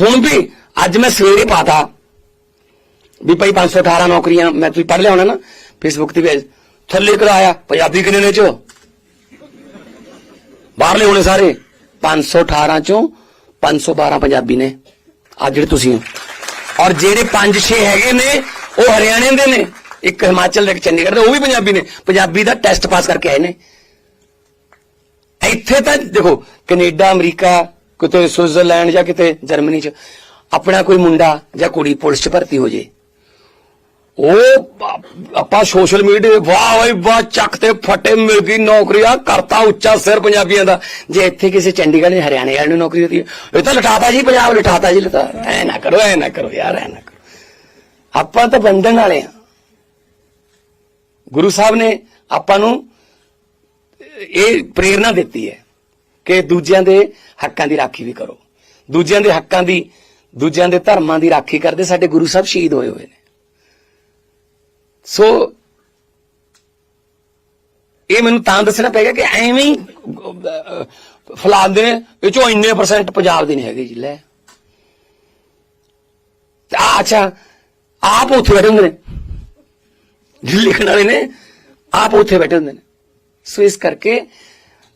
ਹੁਣ ਵੀ ਅੱਜ ਮੈਂ ਸਵੇਰੇ ਪਾਤਾ। ਵੀ ਭਾਈ 518 ਨੌਕਰੀਆਂ ਮੈਂ ਤੁਸੀਂ ਪੜ੍ਹ ਲਿਆ ਹੋਣਾ ਨਾ ਫੇਸਬੁੱਕ ਤੇ ਵੀ ਥੱਲੇ ਕਰਾਇਆ ਪੰਜਾਬੀ ਕਿੰਨੇ ਨੇ ਚ? ਬਾਹਰਲੇ ਹੋਣੇ ਸਾਰੇ। 518 ਚੋਂ 512 ਪੰਜਾਬੀ ਨੇ। ਆ ਜਿਹੜੇ ਤੁਸੀਂ ਔਰ ਜਿਹੜੇ 5-6 ਹੈਗੇ ਨੇ, ਉਹ ਹਰਿਆਣੇ ਦੇ ਨੇ। ਇੱਕ ਹਿਮਾਚਲ ਦੇ ਇੱਕ ਚੰਡੀਗੜ੍ਹ ਦੇ, ਉਹ ਵੀ ਪੰਜਾਬੀ ਨੇ। ਪੰਜਾਬੀ ਦਾ ਟੈਸਟ ਪਾਸ ਕਰਕੇ ਆਏ ਨੇ। ਇੱਥੇ ਤਾਂ ਦੇਖੋ, ਕੈਨੇਡਾ, ਅਮਰੀਕਾ ਕਿਤੇ ਸਵਿਟਜ਼ਰਲੈਂਡ ਜਾਂ ਕਿਤੇ ਜਰਮਨੀ ਚ, ਆਪਣਾ ਕੋਈ ਮੁੰਡਾ ਜਾਂ ਕੁੜੀ ਪੁਲਿਸ ਚ ਭਰਤੀ ਹੋ ਜੇ। ਉਹ ਆਪਾਂ ਸੋਸ਼ਲ ਮੀਡੀਆ, ਵਾਹ ਵਾਹ ਵਾਹ, ਚੱਕ ਤੇ ਫਟੇ ਮਿਲ ਗਈ ਨੌਕਰੀ ਆ ਕਰਤਾ ਉੱਚਾ ਸਿਰ ਪੰਜਾਬੀਆਂ ਦਾ। ਜੇ ਇੱਥੇ ਕਿਸੇ ਚੰਡੀਗੜ੍ਹ ਨੇ ਹਰਿਆਣੇ ਵਾਲੇ ਨੂੰ ਨੌਕਰੀ ਦਿੱਤੀ ਹੈ, ਇਹ ਤਾਂ ਲਟਾਤਾ ਜੀ ਪੰਜਾਬ, ਲਟਾਤਾ ਜੀ ਲਟਾ। ਐ ਨਾ ਕਰੋ, ਐ ਨਾ ਕਰੋ ਯਾਰ, ਐ ਨਾ ਕਰੋ। ਆਪਾਂ ਤਾਂ ਬੰਦਨ ਵਾਲੇ ਆ। ਗੁਰੂ ਸਾਹਿਬ ਨੇ ਆਪਾਂ ਨੂੰ ਇਹ ਪ੍ਰੇਰਣਾ ਦਿੱਤੀ ਹੈ। ਕਿ ਦੂਜਿਆਂ ਦੇ ਹੱਕਾਂ ਦੀ ਰਾਖੀ ਵੀ ਕਰੋ। ਦੂਜਿਆਂ ਦੇ ਹੱਕਾਂ ਦੀ ਦੂਜਿਆਂ ਦੇ ਧਰਮਾਂ ਦੀ ਰਾਖੀ ਕਰਦੇ ਸਾਡੇ ਗੁਰੂ ਸਾਹਿਬ ਸ਼ਹੀਦ ਹੋਏ ਹੋਏ ਨੇ। ਸੋ ਇਹ ਮੈਨੂੰ ਤਾਂ ਦੱਸਣਾ ਪੈ ਕਿ ਐਵੇਂ ਹੀ ਅਹ, ਇਹ ਚੋਂ ਇੰਨੇ ਪਰਸੈਂਟ ਪੰਜਾਬ ਦੇ ਨਹੀਂ ਹੈਗੇ ਜੀ ਲੈ। ਅੱਛਾ ਆਪ ਉੱਥੇ ਬੈਠੇ ਹੁੰਦੇ ਨੇ। ਲਿਖਣ ਵਾਲੇ ਨੇ ਆਪ ਉੱਥੇ ਬੈਠੇ ਹੁੰਦੇ ਨੇ। ਸੋ ਇਸ ਕਰਕੇ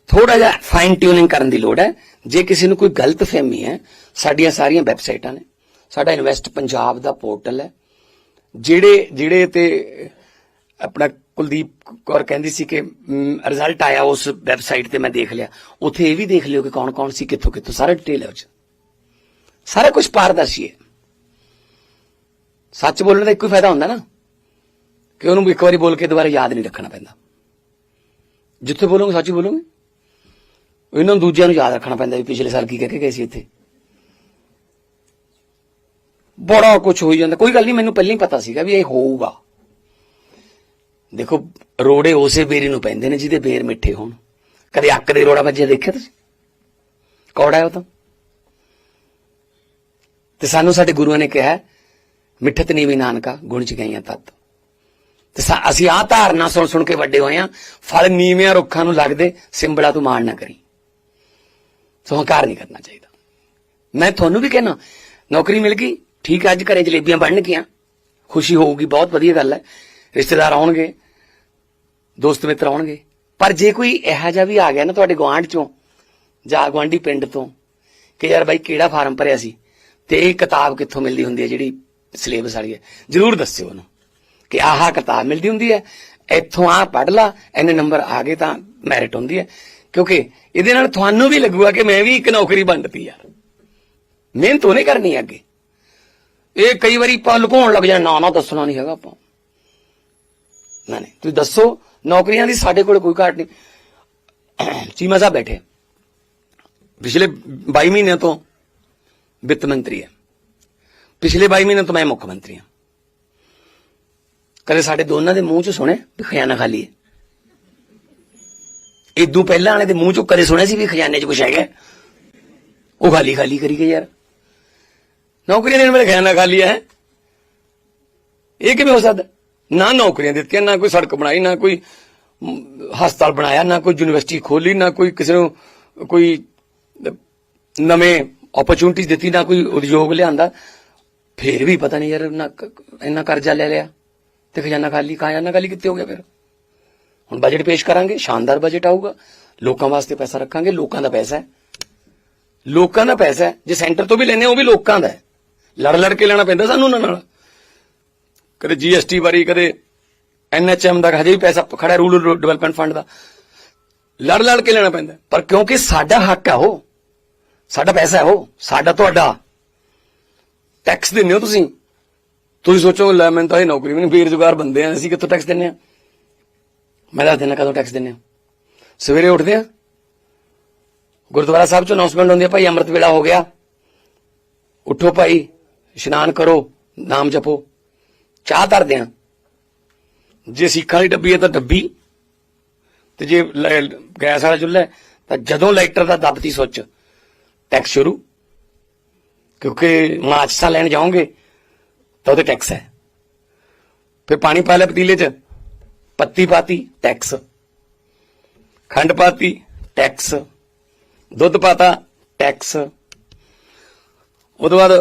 ਥੋੜਾ ਜਿਹਾ ਫਾਈਨ ਟਿਊਨਿੰਗ ਕਰਨ ਦੀ ਲੋੜ ਹੈ। ਜੇ ਕਿਸੇ ਨੂੰ ਕੋਈ ਗਲਤ ਫਹਿਮੀ ਹੈ, ਸਾਡੀਆਂ ਸਾਰੀਆਂ ਵੈਬਸਾਈਟਾਂ ਨੇ। ਸਾਡਾ ਇਨਵੈਸਟ ਪੰਜਾਬ ਦਾ ਪੋਰਟਲ ਹੈ। ਜਿਹੜੇ ਜਿਹੜੇ ਤੇ ਆਪਣਾ ਕੁਲਦੀਪ ਕੌਰ ਕਹਿੰਦੀ ਸੀ ਕਿ ਰਿਜ਼ਲਟ ਆਇਆ ਉਸ ਵੈਬਸਾਈਟ ਤੇ ਮੈਂ ਦੇਖ ਲਿਆ। ਉੱਥੇ ਇਹ ਵੀ ਦੇਖ ਲਿਓ ਕਿ ਕੌਣ ਕੌਣ ਸੀ, ਕਿੱਥੋਂ ਕਿੱਥੋਂ, ਸਾਰਾ ਡਿਟੇਲ ਹੈ ਉਹ 'ਚ। ਸਾਰਾ ਕੁਝ ਪਾਰਦਰਸ਼ੀ ਹੈ। ਸੱਚ ਬੋਲਣ ਦਾ ਇੱਕੋ ਹੀ ਫਾਇਦਾ ਹੁੰਦਾ ਨਾ, ਕਿ ਉਹਨੂੰ ਇੱਕ ਵਾਰੀ ਬੋਲ ਕੇ ਦੁਬਾਰਾ ਯਾਦ ਨਹੀਂ ਰੱਖਣਾ ਪੈਂਦਾ। ਜਿੱਥੇ ਬੋਲੋਗੇ, ਸੱਚ ਹੀ ਬੋਲੋਗੇ। ਇਹਨਾਂ ਨੂੰ ਦੂਜਿਆਂ ਨੂੰ ਯਾਦ ਰੱਖਣਾ ਪੈਂਦਾ ਵੀ ਪਿਛਲੇ ਸਾਲ ਕੀ ਕਹਿ ਕੇ ਗਏ ਸੀ ਇੱਥੇ। ਬੜਾ ਕੁਝ ਹੋਈ ਜਾਂਦਾ। ਕੋਈ ਗੱਲ ਨਹੀਂ, ਮੈਨੂੰ ਪਹਿਲਾਂ ਹੀ ਪਤਾ ਸੀਗਾ ਵੀ ਇਹ ਹੋਊਗਾ। ਦੇਖੋ, ਰੋੜੇ ਉਸੇ ਬੇਰੀ ਨੂੰ ਪੈਂਦੇ ਨੇ ਜਿਹਦੇ ਬੇਰ ਮਿੱਠੇ ਹੋਣ। ਕਦੇ ਅੱਕ ਦੇ ਰੋੜਾ ਵੱਜਿਆ ਦੇਖਿਆ ਤੁਸੀਂ? ਕੌੜਾ ਹੈ ਉਹ ਤਾਂ। ਤੇ ਸਾਨੂੰ ਸਾਡੇ ਗੁਰੂਆਂ ਨੇ ਕਿਹਾ, ਮਿੱਠਤ ਨੀਵੀਂ ਨਾਨਕਾ, ਗੁਣ ਚ ਗਈਆਂ ਤਤ। ਤੇ ਸਾ- ਅਸੀਂ ਆਹ ਧਾਰਨਾ ਸੁਣ ਸੁਣ ਕੇ ਵੱਡੇ ਹੋਏ ਆ। ਫਲ ਨੀਵਿਆਂ ਰੁੱਖਾਂ ਨੂੰ ਲੱਗਦੇ ਸਿੰਬੜਾ ਤੂੰ ਮਾਣ ਨਾ ਕਰੀ। ਸੋ ਹੰਕਾਰ ਨਹੀਂ ਕਰਨਾ ਚਾਹੀਦਾ। ਮੈਂ ਤੁਹਾਨੂੰ ਵੀ ਕਹਿਣਾ, ਨੌਕਰੀ ਮਿਲ ਗਈ, ਠੀਕ ਹੈ, ਅੱਜ ਘਰੇ ਜਲੇਬੀਆਂ ਬਣਨਗੀਆਂ ਖੁਸ਼ੀ ਹੋਊਗੀ, ਬਹੁਤ ਵਧੀਆ ਗੱਲ ਹੈ। ਰਿਸ਼ਤੇਦਾਰ ਆਉਣਗੇ, ਦੋਸਤ ਮਿੱਤਰ ਆਉਣਗੇ। ਪਰ ਜੇ ਕੋਈ ਇਹੋ ਜਿਹਾ ਵੀ ਆ ਗਿਆ ਨਾ ਤੁਹਾਡੇ ਗਵਾਂਢ ਚੋਂ, ਜਾਂ ਗਵਾਂਢੀ ਪਿੰਡ ਤੋਂ, ਕਿ ਯਾਰ ਬਾਈ ਕਿਹੜਾ ਫਾਰਮ ਭਰਿਆ ਸੀ, ਤੇ ਇਹ ਕਿਤਾਬ ਕਿੱਥੋਂ ਮਿਲਦੀ ਹੁੰਦੀ ਹੈ ਜਿਹੜੀ ਸਿਲੇਬਸ ਵਾਲੀ ਹੈ, ਜਰੂਰ ਦੱਸਿਓ ਉਹਨੂੰ, ਕਿ ਆਹ ਕਿਤਾਬ ਮਿਲਦੀ ਹੁੰਦੀ ਹੈ, ਇੱਥੋਂ ਆ ਪੜ੍ਹ ਲਾ, ਇੰਨੇ ਨੰਬਰ ਆ ਗਏ ਤਾਂ ਮੈਰਿਟ ਹੁੰਦੀ ਹੈ। ਕਿਉਂਕਿ ਇਹਦੇ ਨਾਲ ਤੁਹਾਨੂੰ ਵੀ ਲੱਗੂਗਾ ਕਿ ਮੈਂ ਵੀ ਇੱਕ ਨੌਕਰੀ ਬਣਦੀ ਯਾਰ ਮਿਹਨਤ ਉਹਨੇ ਕਰਨੀ ਅੱਗੇ। ਇਹ ਕਈ ਵਾਰੀ ਆਪਾਂ ਲੁਕਾਉਣ ਲੱਗ ਜਾਂਦੇ ਨਾ ਨਾ ਦੱਸਣਾ ਨਹੀਂ ਹੈਗਾ ਆਪਾਂ। ਨਾ ਨਹੀਂ, ਤੁਸੀਂ ਦੱਸੋ, ਨੌਕਰੀਆਂ ਦੀ ਸਾਡੇ ਕੋਲ ਕੋਈ ਘਾਟ ਨਹੀਂ। ਚੀਮਾ ਸਾਹਿਬ ਬੈਠੇ। ਪਿਛਲੇ 22 ਮਹੀਨਿਆਂ ਤੋਂ ਵਿੱਤ ਮੰਤਰੀ ਹੈ ਪਿਛਲੇ 22 ਮਹੀਨਿਆਂ ਤੋਂ ਮੈਂ ਮੁੱਖ ਮੰਤਰੀ ਹਾਂ ਕਦੇ ਸਾਡੇ ਦੋਨਾਂ ਦੇ ਮੂੰਹ 'ਚ ਸੁਣੇ ਵੀ ਖਜ਼ਾਨਾ ਖਾਲੀ ਹੈ? ਇਦੋਂ ਪਹਿਲਾਂ ਵਾਲੇ ਦੇ ਮੂੰਹ ਚੋਂ ਕਦੇ ਸੁਣਿਆ ਸੀ ਵੀ ਖਜ਼ਾਨੇ 'ਚ ਕੁਝ ਹੈਗਾ? ਉਹ ਖਾਲੀ ਖਾਲੀ ਕਰੀ ਗਏ ਯਾਰ। ਨੌਕਰੀਆਂ ਦੇਣ ਵੇਲੇ ਖਜ਼ਾਨਾ ਖਾਲੀ ਹੈ? ਇਹ ਕਿਵੇਂ ਹੋ ਸਕਦਾ? ਨਾ ਨੌਕਰੀਆਂ ਦਿੱਤੀਆਂ, ਨਾ ਕੋਈ ਸੜਕ ਬਣਾਈ, ਨਾ ਕੋਈ ਹਸਪਤਾਲ ਬਣਾਇਆ, ਨਾ ਕੋਈ ਯੂਨੀਵਰਸਿਟੀ ਖੋਲੀ, ਨਾ ਕੋਈ ਕਿਸੇ ਨੂੰ ਕੋਈ ਨਵੇਂ ਓਪਰਚੁਨਿਟੀਜ਼ ਦਿੱਤੀ, ਨਾ ਕੋਈ ਉਦਯੋਗ ਲਿਆਂਦਾ। ਫੇਰ ਵੀ ਪਤਾ ਨਹੀਂ ਯਾਰ, ਨਾ ਇੰਨਾ ਕਰਜ਼ਾ ਲੈ ਲਿਆ ਤੇ ਖਜ਼ਾਨਾ ਖਾਲੀ ਖਜ਼ਾਨਾ ਖਾਲੀ ਕਿੱਥੇ ਹੋ ਗਿਆ ਫਿਰ? ਹੁਣ ਬਜਟ ਪੇਸ਼ ਕਰਾਂਗੇ, ਸ਼ਾਨਦਾਰ ਬਜਟ ਆਊਗਾ। ਲੋਕਾਂ ਵਾਸਤੇ ਪੈਸਾ ਰੱਖਾਂਗੇ, ਲੋਕਾਂ ਦਾ ਪੈਸਾ ਹੈ। ਲੋਕਾਂ ਦਾ ਪੈਸਾ ਹੈ। ਜੇ ਸੈਂਟਰ ਤੋਂ ਵੀ ਲੈਨੇ ਉਹ ਵੀ ਲੋਕਾਂ ਦਾ ਹੈ। ਲੜ ਲੜ ਕੇ ਲੈਣਾ ਪੈਂਦਾ ਸਾਨੂੰ ਉਹਨਾਂ ਨਾਲ। ਕਦੇ ਜੀਐਸਟੀ ਬਾਰੇ ਕਦੇ ਐਨਐਚਐਮ ਦਾ ਹਜੇ ਵੀ ਪੈਸਾ ਖੜਾ ਰੂਰਲ ਡਿਵੈਲਪਮੈਂਟ ਫੰਡ ਦਾ। ਲੜ ਲੜ ਕੇ ਲੈਣਾ ਪੈਂਦਾ ਪਰ ਕਿਉਂਕਿ ਸਾਡਾ ਹੱਕ ਹੈ ਉਹ, ਸਾਡਾ ਪੈਸਾ ਹੈ ਉਹ, ਸਾਡਾ ਤੁਹਾਡਾ। ਟੈਕਸ ਦਿੰਦੇ ਹੋ ਤੁਸੀਂ। ਤੁਸੀਂ ਸੋਚੋ, ਲੈ ਮੈਨੂੰ ਤਾਂ ਇਹ ਨੌਕਰੀ ਵੀ ਨਹੀਂ, ਬੇਰੁਜ਼ਗਾਰ ਬੰਦੇ ਆ, ਅਸੀਂ ਕਿੱਥੋਂ ਟੈਕਸ ਦਿੰਨੇ ਆ? ਮੈਂ ਦੱਸ ਦਿੰਦਾ ਕਦੋਂ ਟੈਕਸ ਦਿੰਨੇ ਆ ਸਵੇਰੇ ਉੱਠਦੇ ਆ। ਗੁਰਦੁਆਰਾ ਸਾਹਿਬ ਚ ਅਨਾਉਂਸਮੈਂਟ ਹੁੰਦੀ ਹੈ ਭਾਈ ਅੰਮ੍ਰਿਤ ਵੇਲਾ ਹੋ ਗਿਆ। ਉੱਠੋ ਭਾਈ, ਇਸ਼ਨਾਨ ਕਰੋ, ਨਾਮ ਜਪੋ। ਚਾਹ ਧਰਦੇ ਆ। ਜੇ ਸਿੱਖਾਂ ਦੀ ਡੱਬੀ ਹੈ ਤਾਂ ਡੱਬੀ। ਤੇ ਜੇ ਲੈ- ਗੈਸ ਵਾਲਾ ਚੁੱਲ੍ਹਾ ਤਾਂ ਜਦੋਂ ਲਾਈਟਰ ਦਾ ਦੱਬਤੀ ਸੁੱਚ ਟੈਕਸ ਸ਼ੁਰੂ। ਕਿਉਂਕਿ ਮਾਚਸਾ ਲੈਣ ਜਾਓਗੇ, ਤਾਂ ਉਹਦੇ ਟੈਕਸ ਹੈ। ਫਿਰ ਪਾਣੀ ਪਾ ਲਿਆ ਪਤੀਲੇ 'ਚ। ਪੱਤੀ ਪਾਤੀ ਟੈਕਸ ਖੰਡ ਪਾਤੀ ਟੈਕਸ ਦੁੱਧ ਪਾਤਾ ਟੈਕਸ ਉਹ ਬਾਅਦ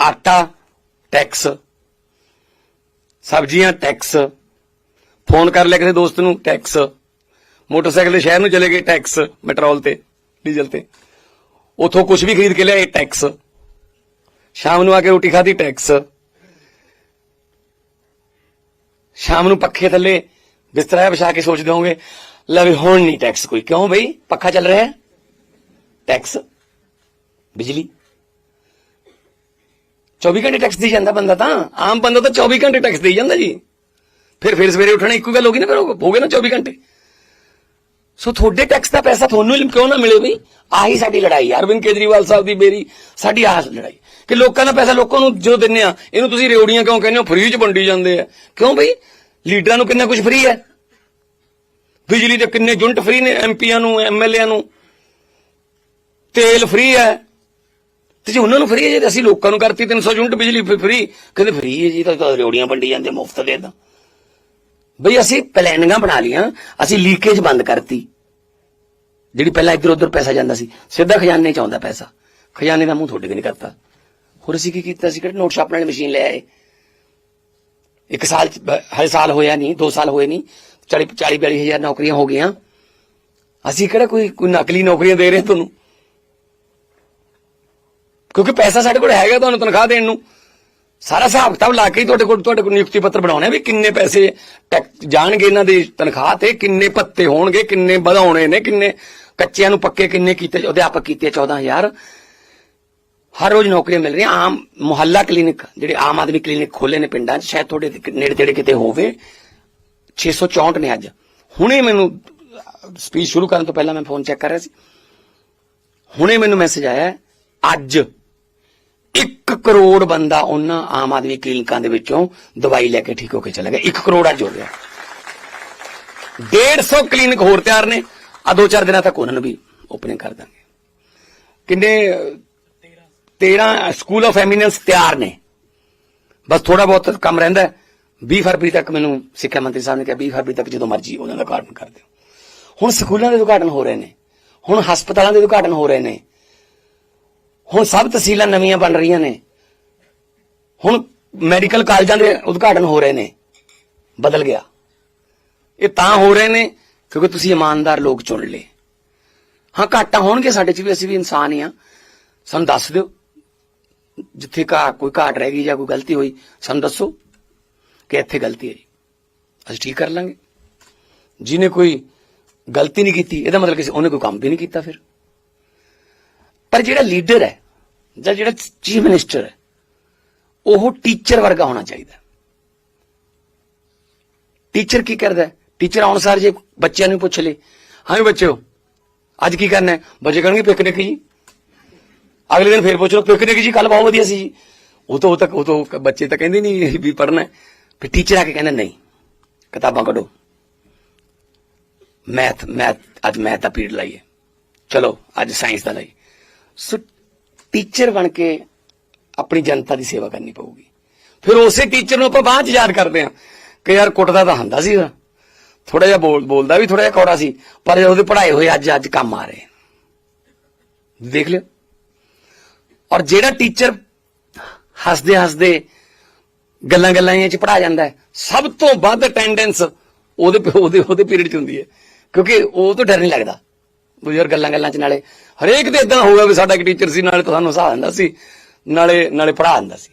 ਆਟਾ ਟੈਕਸ ਸਬਜ਼ੀਆਂ ਟੈਕਸ ਫੋਨ ਕਰ ਲਿਆ ਕਿਸੇ ਦੋਸਤ ਨੂੰ ਟੈਕਸ ਮੋਟਰਸਾਈਕਲ ਦੇ ਸ਼ਹਿਰ ਨੂੰ ਚਲੇ ਗਏ ਟੈਕਸ ਪੈਟਰੋਲ ਤੇ, ਡੀਜ਼ਲ ਤੇ। ਉਥੋਂ ਕੁਝ ਵੀ ਖਰੀਦ ਕੇ ਲਿਆਏ ਟੈਕਸ ਸ਼ਾਮ ਨੂੰ ਆ ਕੇ ਰੋਟੀ ਖਾਧੀ ਟੈਕਸ ਸ਼ਾਮ ਨੂੰ ਪੱਖੇ ਥੱਲੇ ਬਿਸਤਰਾ ਵਿਛਾ ਕੇ ਸੋਚਦੇ ਹੋਵੋਗੇ, ਲੈ ਵੀ ਹੁਣ ਨਹੀਂ ਟੈਕਸ ਕੋਈ। ਕਿਉਂ ਬਈ? ਪੱਖਾ ਚੱਲ ਰਿਹਾ ਹੈ? ਟੈਕਸ ਬਿਜਲੀ? 24 ਘੰਟੇ ਟੈਕਸ ਦੀ ਜਾਂਦਾ ਬੰਦਾ ਤਾਂ। ਆਮ ਬੰਦਾ ਤਾਂ 24 ਘੰਟੇ ਟੈਕਸ ਦੇਈ ਜਾਂਦਾ ਜੀ। ਫਿਰ ਫਿਰ ਸਵੇਰੇ ਉੱਠਣਾ ਇੱਕੋ ਗੱਲ ਹੋ ਗਈ ਨਾ ਫਿਰ ਉਹ ਹੋ ਗਏ ਨਾ 24 ਘੰਟੇ। ਸੋ ਤੁਹਾਡੇ ਟੈਕਸ ਦਾ ਪੈਸਾ ਤੁਹਾਨੂੰ ਹੀ ਕਿਉਂ ਨਾ ਮਿਲੇ ਬਈ ਆਹੀ ਸਾਡੀ ਲੜਾਈ ਹੈ ਅਰਵਿੰਦ ਕੇਜਰੀਵਾਲ ਸਾਹਿਬ ਦੀ ਮੇਰੀ, ਸਾਡੀ ਆਹ ਲੜਾਈ। ਕਿ ਲੋਕਾਂ ਦਾ ਪੈਸਾ ਲੋਕਾਂ ਨੂੰ ਜੋ ਦਿੰਨੇ ਆ, ਇਹਨੂੰ ਤੁਸੀਂ ਰੇਉੜੀਆਂ ਕਿਉਂ ਕਹਿੰਦੇ ਹੋ? ਫ੍ਰੀ ਚ ਵੰਡੀ ਜਾਂਦੇ ਆ। ਕਿਉਂ ਬਈ? ਲੀਡਰਾਂ ਨੂੰ ਕਿੰਨਾ ਕੁਝ ਫ੍ਰੀ ਹੈ? ਬਿਜਲੀ ਦੇ ਕਿੰਨੇ ਯੂਨਿਟ ਫ੍ਰੀ ਨੇ ਐਮਪੀਆਂ ਨੂੰ ਐਮਐਲਏਆਂ ਨੂੰ। ਤੇਲ ਫ੍ਰੀ ਹੈ। ਤੇ ਜੇ ਉਹਨਾਂ ਨੂੰ ਫ੍ਰੀ ਹੈ ਜੇ ਅਸੀਂ ਲੋਕਾਂ ਨੂੰ ਕਰਤੀ 300 ਯੂਨਿਟ ਬਿਜਲੀ ਫ੍ਰੀ ਕਹਿੰਦੇ ਫ੍ਰੀ ਹੈ ਜੀ, ਤਾਂ ਤਾਂ ਰੇਉੜੀਆਂ ਵੰਡੀ ਜਾਂਦੇ, ਮੁਫਤ ਦੇ ਤਾਂ ਬਈ ਅਸੀਂ ਪਲੈਨਿੰਗਾਂ ਬਣਾ ਲੀਆਂ ਅਸੀਂ ਲੀਕੇਜ ਬੰਦ ਕਰਤੀ। ਜਿਹੜੀ ਪਹਿਲਾਂ ਇੱਧਰ ਉੱਧਰ ਪੈਸਾ ਜਾਂਦਾ ਸੀ, ਸਿੱਧਾ ਖਜ਼ਾਨੇ ਚ ਆਉਂਦਾ ਪੈਸਾ। ਖਜ਼ਾਨੇ ਦਾ ਮੂੰਹ ਤੁਹਾਡੇ ਕੇ ਨਹੀਂ ਕਰਤਾ। ਹੋਰ ਅਸੀਂ ਕੀ ਕੀਤਾ ਸੀ? ਕਿਹੜੇ ਨੋਟ ਛਾਪਣ ਵਾਲੀ ਮਸ਼ੀਨ ਲੈ ਆਏ? ਇੱਕ ਸਾਲ ਹਰ ਸਾਲ ਹੋਇਆ ਨਹੀਂ 2 ਸਾਲ ਹੋਏ ਨਹੀਂ 40 40 42 ਹਜ਼ਾਰ ਨੌਕਰੀਆਂ ਹੋ ਗਈਆਂ। ਅਸੀਂ ਕਿਹੜਾ ਕੋਈ ਕੋਈ ਨਕਲੀ ਨੌਕਰੀਆਂ ਦੇ ਰਹੇ ਤੁਹਾਨੂੰ? ਕਿਉਂਕਿ ਪੈਸਾ ਸਾਡੇ ਕੋਲ ਹੈਗਾ ਤੁਹਾਨੂੰ ਤਨਖਾਹ ਦੇਣ ਨੂੰ। ਸਾਰਾ ਹਿਸਾਬ ਕਿਤਾਬ ਲਾ ਕੇ ਤੁਹਾਡੇ ਕੋਲ ਤੁਹਾਡੇ ਕੋਲ ਨਿਯੁਕਤੀ ਪੱਤਰ ਬਣਾਉਣੇ ਵੀ ਕਿੰਨੇ ਪੈਸੇ ਟੈਕ- ਜਾਣਗੇ ਇਹਨਾਂ ਦੀ ਤਨਖਾਹ ਤੇ, ਕਿੰਨੇ ਭੱਤੇ ਹੋਣਗੇ, ਕਿੰਨੇ ਵਧਾਉਣੇ ਨੇ, ਕਿੰਨੇ ਕੱਚਿਆਂ ਨੂੰ ਪੱਕੇ ਕਿੰਨੇ ਕੀਤੇ ਅਧਿਆਪਕ ਕੀਤੇ 14000 ਹਰ ਰੋਜ਼ ਨੌਕਰੀਆਂ ਮਿਲ ਰਹੀਆਂ। ਆਮ ਮੁਹੱਲਾ ਕਲੀਨਿਕ, ਜਿਹੜੇ ਆਮ ਆਦਮੀ ਕਲੀਨਿਕ ਖੋਲੇ ਨੇ ਪਿੰਡਾਂ 'ਚ, ਸ਼ਾਇਦ ਤੁਹਾਡੇ ਨੇੜੇ ਤੇੜੇ ਕਿਤੇ ਹੋਵੇ। 664 ਨੇ ਅੱਜ। ਹੁਣੇ ਮੈਨੂੰ ਸਪੀਚ ਸ਼ੁਰੂ ਕਰਨ ਤੋਂ ਪਹਿਲਾਂ ਮੈਂ ਫੋਨ ਚੈੱਕ ਕਰ ਰਿਹਾ ਸੀ। ਹੁਣੇ ਮੈਨੂੰ ਮੈਸੇਜ ਆਇਆ ਅੱਜ। 1 ਕਰੋੜ ਬੰਦਾ ਉਹਨਾਂ ਆਮ ਆਦਮੀ ਕਲੀਨਿਕਾਂ ਦੇ ਵਿੱਚੋਂ ਦਵਾਈ ਲੈ ਕੇ ਠੀਕ ਹੋ ਕੇ ਚਲਾ ਗਿਆ। 1 ਕਰੋੜ ਅੱਜ ਹੋ ਗਿਆ। 150 ਕਲੀਨਿਕ ਹੋਰ ਤਿਆਰ ਨੇ। ਆ ਦੋ ਚਾਰ ਦਿਨਾਂ ਤੱਕ ਉਹਨਾਂ ਨੂੰ ਵੀ ਓਪਨਿੰਗ ਕਰ ਦਾਂਗੇ। ਕਿੰਨੇ 13 ਸਕੂਲ ਆਫ ਐਮੀਨੈਂਸ ਤਿਆਰ ਨੇ। ਬਸ ਥੋੜਾ ਬਹੁਤ ਕੰਮ ਰਹਿੰਦਾ ਹੈ। 20 ਫਰਵਰੀ ਤੱਕ ਮੈਨੂੰ ਸਿੱਖਿਆ ਮੰਤਰੀ ਸਾਹਿਬ ਨੇ ਕਿਹਾ 20 ਫਰਵਰੀ ਤੱਕ ਜਦੋਂ ਮਰਜ਼ੀ ਉਹਨਾਂ ਦਾ ਉਦਘਾਟਨ ਕਰ ਦਿਓ। ਹੁਣ ਸਕੂਲਾਂ ਦੇ ਉਦਘਾਟਨ ਹੋ ਰਹੇ ਨੇ। ਹੁਣ ਹਸਪਤਾਲਾਂ ਦੇ ਉਦਘਾਟਨ ਹੋ ਰਹੇ ਨੇ। ਹੁਣ ਸਭ ਤਹਿਸੀਲਾਂ ਨਵੀਆਂ ਬਣ ਰਹੀਆਂ ਨੇ। ਹੁਣ ਮੈਡੀਕਲ ਕਾਲਜਾਂ ਦੇ ਉਦਘਾਟਨ ਹੋ ਰਹੇ ਨੇ। ਬਦਲ ਗਿਆ। ਇਹ ਤਾਂ ਹੋ ਰਹੇ ਨੇ ਕਿਉਂਕਿ ਤੁਸੀਂ ਇਮਾਨਦਾਰ ਲੋਕ ਚੁਣ ਲਏ। ਹਾਂ, ਘਾਟਾ ਹੋਣਗੇ ਸਾਡੇ ਚ ਵੀ, ਅਸੀਂ ਵੀ ਇਨਸਾਨ ਹੀ ਆ ਸਾਨੂੰ ਦੱਸ ਦਿਓ। ਜਿੱਥੇ ਘਾ, ਕੋਈ ਘਾਟ ਰਹਿ ਗਈ ਜਾਂ ਕੋਈ ਗਲਤੀ ਹੋਈ, ਸਾਨੂੰ ਦੱਸੋ ਕਿ ਇੱਥੇ ਗਲਤੀ ਹੈ ਜੀ ਅਸੀਂ ਠੀਕ ਕਰ ਲਾਂਗੇ। ਜਿਹਨੇ ਕੋਈ ਗਲਤੀ ਨਹੀਂ ਕੀਤੀ, ਇਹਦਾ ਮਤਲਬ ਕਿ ਉਹਨੇ ਕੋਈ ਕੰਮ ਵੀ ਨਹੀਂ ਕੀਤਾ ਫਿਰ। ਪਰ ਜਿਹੜਾ ਲੀਡਰ ਹੈ ਜਾਂ ਜਿਹੜਾ ਚੀਫ ਮਿਨਿਸਟਰ ਹੈ, ਉਹ ਟੀਚਰ ਵਰਗਾ ਹੋਣਾ ਚਾਹੀਦਾ। ਟੀਚਰ ਕੀ ਕਰਦਾ ਟੀਚਰ ਆਉਣ ਸਾਰ ਜੇ ਬੱਚਿਆਂ ਨੂੰ ਪੁੱਛ ਲੇ ਹਾਂ ਵੀ ਬੱਚਿਓ, ਅੱਜ ਕੀ ਕਰਨਾ ਹੈ? ਬੱਚੇ ਕਹਿਣਗੇ ਪਿਕਨਿਕ ਜੀ। ਅਗਲੇ ਦਿਨ ਫੇਰ ਪੁੱਛ ਲਓ ਪਿਕਨਿਕ ਜੀ ਕੱਲ ਬਹੁਤ ਵਧੀਆ ਸੀ ਜੀ। ਉਹ ਤਾਂ ਉਹ ਤੱਕ, ਉਹ ਤਾਂ ਬੱਚੇ ਤਾਂ ਕਹਿੰਦੇ ਨਹੀਂ ਵੀ ਪੜਨਾ ਫਿਰ ਟੀਚਰ ਆ ਕੇ ਕਹਿੰਦਾ, ਨਹੀਂ, ਕਿਤਾਬਾਂ ਕੱਢੋ। ਮੈਥ ਮੈਥ, ਅੱਜ ਮੈਥ ਦਾ ਪੀਰੀਅਡ ਲਾਈਏ। ਚਲੋ, ਅੱਜ ਸਾਇੰਸ ਦਾ ਲਾਈਏ। ਸੋ ਟੀਚਰ ਬਣ ਕੇ ਆਪਣੀ ਜਨਤਾ ਦੀ ਸੇਵਾ ਕਰਨੀ ਪਊਗੀ। ਫਿਰ ਉਸੇ ਟੀਚਰ ਨੂੰ ਆਪਾਂ ਬਾਅਦ ਚ ਯਾਦ ਕਰਦੇ ਹਾਂ ਕਿ ਯਾਰ ਕੁੱਟਦਾ ਤਾਂ ਹੁੰਦਾ ਸੀਗਾ। ਥੋੜਾ ਜਿਹਾ ਬੋਲ ਬੋਲਦਾ ਵੀ ਥੋੜਾ ਜਿਹਾ ਕੌੜਾ ਸੀ, ਪਰ ਉਹਦੇ ਪੜ੍ਹਾਏ ਹੋਏ ਅੱਜ ਅੱਜ ਕੰਮ ਆ ਰਹੇ ਦੇਖ ਲਿਓ। ਔਰ ਜਿਹੜਾ ਟੀਚਰ ਹੱਸਦੇ ਹੱਸਦੇ ਗੱਲਾਂ ਗੱਲਾਂ ਚ ਪੜਾ ਜਾਂਦਾ ਹੈ, ਸਭ ਤੋਂ ਵੱਧ ਅਟੈਂਡੈਂਸ ਉਹਦੇ ਉਹਦੇ ਉਹਦੇ ਪੀਰੀਅਡ ਚ ਹੁੰਦੀ ਹੈ। ਕਿਉਂਕਿ ਉਹ ਤੋਂ ਡਰ ਨਹੀਂ ਲੱਗਦਾ। ਬਜ਼ੁਰਗ ਗੱਲਾਂ ਗੱਲਾਂ ਚ ਨਾਲੇ ਹਰੇਕ ਦੇ ਇਦਾਂ ਹੋਊਗਾ ਵੀ ਸਾਡਾ ਇੱਕ ਟੀਚਰ ਸੀ, ਨਾਲੇ ਤਾਂ ਸਾਨੂੰ ਹਸਾ ਦਿੰਦਾ ਸੀ, ਨਾਲੇ ਨਾਲੇ ਪੜ੍ਹਾ ਦਿੰਦਾ ਸੀ।